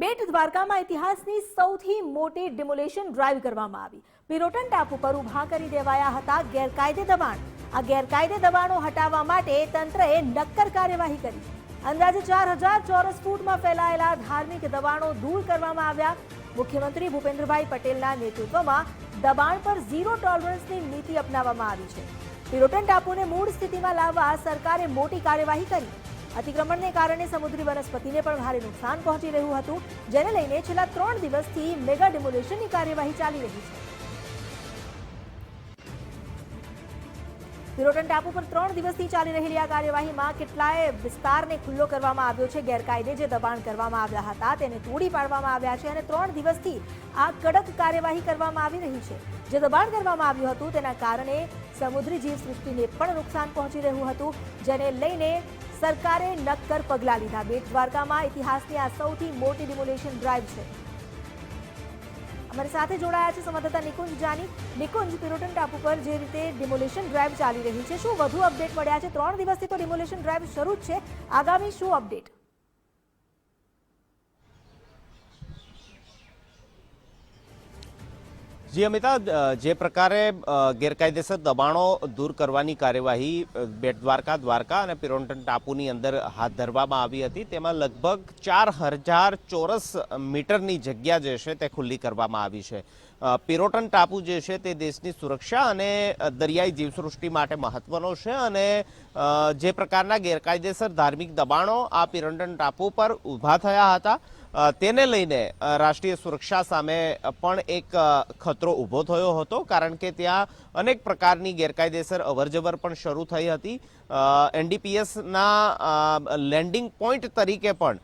બેટ દ્વારકામાં ઇતિહાસની સૌથી મોટી ડિમોલેશન ડ્રાઈવ કરવામાં આવી. પિરોટન ટાપુ પર ઊભા કરી દેવાયા હતા ગેરકાયદે દબાણ. આ ગેરકાયદે દબાણો હટાવવા માટે તંત્રએ નક્કર કાર્યવાહી કરી. અંદાજે ચાર હજાર ચોરસ ફૂટમાં ફેલાયેલા ધાર્મિક દબાણો દૂર કરવામાં આવ્યા. મુખ્યમંત્રી ભૂપેન્દ્રભાઈ પટેલના નેતૃત્વમાં દબાણ પર ઝીરો ટોલરન્સની નીતિ અપનાવવામાં આવી છે. પિરોટન ટાપુને મૂળ સ્થિતિમાં લાવવા સરકારે મોટી કાર્યવાહી કરી. અતિક્રમણને કારણે સમુદ્રી વનસ્પતિને પણ ભારે નુકસાન પહોંચી રહ્યું હતું, જેને લઈને છેલ્લા ત્રણ દિવસથી મેગા ડિમોલેશનની કાર્યવાહી ચાલી રહી છે. પિરોટન ટાપુ પર ત્રણ દિવસથી ચાલી રહેલી આ કાર્યવાહીમાં કેટલાય વિસ્તારને ખુલ્લો કરવામાં આવ્યો છે. ગેરકાયદે જે દબાણ કરવામાં આવ્યા હતા, તેને તોડી પાડવામાં આવ્યા છે અને ત્રણ દિવસથી આ કડક કાર્યવાહી કરવામાં આવી રહી છે. જે દબાણ કરવામાં આવ્યું હતું, તેના કારણે સમુદ્રી જીવસૃષ્ટિને પણ નુકસાન પહોંચી રહ્યું હતું, જેને લઈને સરકારે નક્કર પગલાં લીધા. બેટ દ્વારકામાં ઇતિહાસની આ સૌથી મોટી ડિમોલેશન ડ્રાઈવ છે. અમારી સાથે જોડાયા છે સંવાદદાતા નિકુંજ જાની. નિકુંજ, પિરોટન ટાપુ પર જે રીતે ડિમોલેશન ડ્રાઈવ ચાલી રહી છે, શું વધુ અપડેટ મળ્યા છે? ત્રણ દિવસથી તો ડિમોલેશન ડ્રાઈવ શરૂ જ છે. આગામી શું અપડેટ જી અમિતા જે પ્રકારે ગેરકાયદેસર દબાણો દૂર કરવાની કાર્યવાહી બેટ દ્વારકા દ્વારકા અને પિરોન્ટન ટાપુની અંદર હાથ ધરવામાં આવી હતી. તેમાં લગભગ ચાર હજાર ચોરસ મીટરની જગ્યા જે છે તે ખુલ્લી કરવામાં આવી છે. પિરોટન ટાપુ જે છે તે દેશની સુરક્ષા અને દરિયાઈ જીવસૃષ્ટિ માટે મહત્વનો છે અને જે પ્રકારના ગેરકાયદેસર ધાર્મિક દબાણો આ પિરોટન ટાપુ પર ઊભા થયા હતા. તેને લઈને રાષ્ટ્રીય સુરક્ષા સામે પણ એક ખતરો ઊભો થયો હતો, કારણ કે ત્યાં અનેક પ્રકારની ગેરકાયદેસર અવરજવર પણ શરૂ થઈ હતી. એનડીપીએસના લેન્ડિંગ પોઈન્ટ તરીકે પણ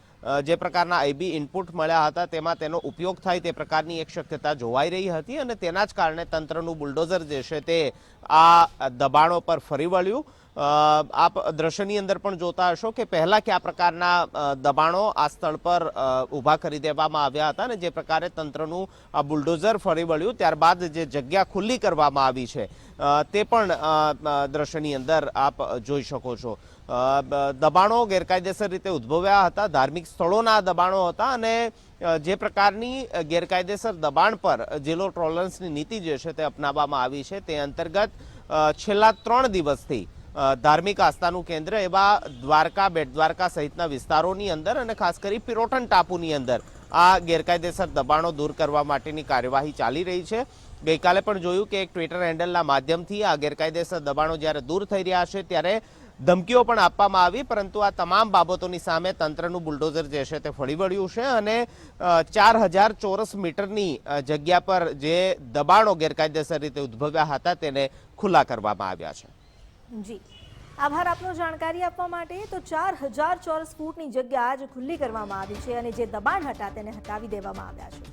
જે પ્રકારના આઈબી ઇનપુટ મળ્યા હતા, તેમાં તેનો ઉપયોગ થાય તે પ્રકારની એક શક્યતા જોવાઈ રહી હતી અને તેના જ કારણે તંત્રનું બુલડોઝર જે છે તે આ દબાણો પર ફરી વળ્યું. આપ દ્રશ્યની અંદર પણ જોતા હશો કે પહેલાં કયા પ્રકારના દબાણો આ સ્થળ પર ઊભા કરી દેવામાં આવ્યા હતા અને જે પ્રકારે તંત્રનું આ બુલડોઝર ફરી વળ્યું, ત્યારબાદ જે જગ્યા ખુલ્લી કરવામાં આવી છે તે પણ દ્રશ્યની અંદર આપ જોઈ શકો છો. દબાણો ગેરકાયદેસર રીતે ઉદ્ભવ્યા હતા, ધાર્મિક સ્થળોના દબાણો હતા અને જે પ્રકારની ગેરકાયદેસર દબાણ પર જેલો ટોલરન્સની નીતિ જે છે તે અપનાવવામાં આવી છે, તે અંતર્ગત છેલ્લા ત્રણ દિવસથી ધાર્મિક આસ્થાનું કેન્દ્ર એવા દ્વારકા બેટ દ્વારકા સહિતના વિસ્તારોની અંદર અને ખાસ કરી પિરોટન ટાપુની અંદર આ ગેરકાયદેસર દબાણો દૂર કરવા માટેની કાર્યવાહી ચાલી રહી છે. ગઈકાલે પણ જોયું કે એક ટ્વિટર હેન્ડલના માધ્યમથી આ ગેરકાયદેસર દબાણો જ્યારે દૂર થઈ રહ્યા છે ત્યારે ધમકીઓ પણ આપવામાં આવી, પરંતુ આ તમામ બાબતોની સામે તંત્રનું બુલડોઝર જે છે તે ફળી વળ્યું છે અને ચાર હજાર ચોરસ મીટરની જગ્યા પર જે દબાણો ગેરકાયદેસર રીતે ઉદ્ભવ્યા હતા તેને ખુલ્લા કરવામાં આવ્યા છે. જી. આભાર આપનો જાણકારી આપવા માટે. તો ચાર હજાર ચોરસ ફૂટની જગ્યા આજ ખુલ્લી કરવામાં આવી છે અને જે દબાણ હતા તેને હટાવી દેવામાં આવ્યા છે.